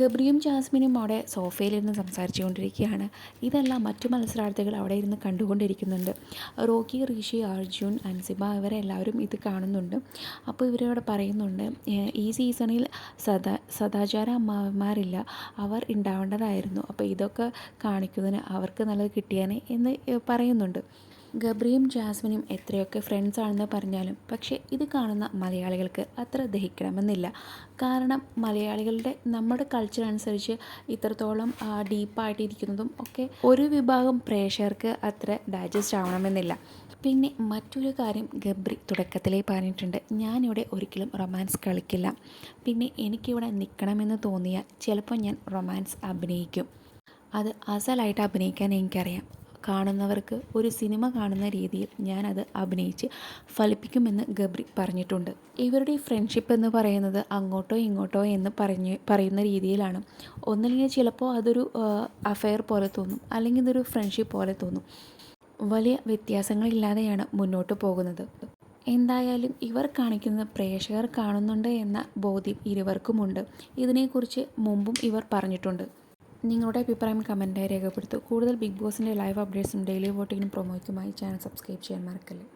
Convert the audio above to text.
ഗബ്രിയും ജാസ്മിനും അവിടെ സോഫയിലിരുന്ന് സംസാരിച്ചു കൊണ്ടിരിക്കുകയാണ് ഇതെല്ലാം മറ്റു മത്സരാർത്ഥികൾ അവിടെ ഇരുന്ന് കണ്ടുകൊണ്ടിരിക്കുന്നുണ്ട്. റോക്കി ഋഷി അർജുൻ അൻസിബ ഇവരെല്ലാവരും ഇത് കാണുന്നുണ്ട്. അപ്പോൾ ഇവരവിടെ പറയുന്നുണ്ട് ഈ സീസണിൽ സദാ സദാചാര അമ്മാവന്മാരില്ല. അവർ ഉണ്ടാവേണ്ടതായിരുന്നു. അപ്പോൾ ഇതൊക്കെ കാണിക്കുന്നതിന് അവർക്ക് നല്ലത് കിട്ടിയാനെ എന്ന് പറയുന്നുണ്ട്. ഗബ്രിയും ജാസ്മിനും എത്രയൊക്കെ ഫ്രണ്ട്സ് ആണെന്ന് പറഞ്ഞാലും പക്ഷേ ഇത് കാണുന്ന മലയാളികൾക്ക് അത്ര ദഹിക്കണമെന്നില്ല. കാരണം മലയാളികളുടെ നമ്മുടെ കൾച്ചർ അനുസരിച്ച് ഇത്രത്തോളം ഡീപ്പായിട്ടിരിക്കുന്നതും ഒക്കെ ഒരു വിഭാഗം പ്രേക്ഷകർക്ക് അത്ര ഡൈജസ്റ്റ് ആവണമെന്നില്ല. പിന്നെ മറ്റൊരു കാര്യം ഗബ്രി തുടക്കത്തിലേ പറഞ്ഞിട്ടുണ്ട്. ഞാനിവിടെ ഒരിക്കലും റൊമാൻസ് കളിക്കില്ല. പിന്നെ എനിക്കിവിടെ നിൽക്കണമെന്ന് തോന്നിയാൽ ചിലപ്പോൾ ഞാൻ റൊമാൻസ് അഭിനയിക്കും. അത് അസലായിട്ട് അഭിനയിക്കാൻ എനിക്കറിയാം. കാണുന്നവർക്ക് ഒരു സിനിമ കാണുന്ന രീതിയിൽ ഞാനത് അഭിനയിച്ച് ഫലിപ്പിക്കുമെന്ന് ഗബ്രി പറഞ്ഞിട്ടുണ്ട്. ഇവരുടെ ഫ്രണ്ട്ഷിപ്പ് എന്ന് പറയുന്നത് അങ്ങോട്ടോ ഇങ്ങോട്ടോ എന്ന് പറഞ്ഞ് പറയുന്ന രീതിയിലാണ്. ഒന്നല്ലെങ്കിൽ ചിലപ്പോൾ അതൊരു അഫെയർ പോലെ തോന്നും. അല്ലെങ്കിൽ ഇതൊരു ഫ്രണ്ട്ഷിപ്പ് പോലെ തോന്നും. വലിയ വ്യത്യാസങ്ങളില്ലാതെയാണ് മുന്നോട്ട് പോകുന്നത്. എന്തായാലും ഇവർ കാണിക്കുന്ന പ്രേക്ഷകർ കാണുന്നുണ്ട് എന്ന ബോധ്യം ഇരുവർക്കുമുണ്ട്. ഇതിനെക്കുറിച്ച് മുമ്പും ഇവർ പറഞ്ഞിട്ടുണ്ട്. നിങ്ങളുടെ അഭിപ്രായം കമന്റായി രേഖപ്പെടുത്തും കൂടുതൽ ബിഗ് ബോസിന്റെ ലൈവ് അപ്ഡേറ്റ്സും ഡെയിലി വോട്ടിങ്ങിനും പ്രൊമോയ്ക്കുമായി ചാനൽ സബ്സ്ക്രൈബ് ചെയ്യാൻ മറക്കല്ലേ.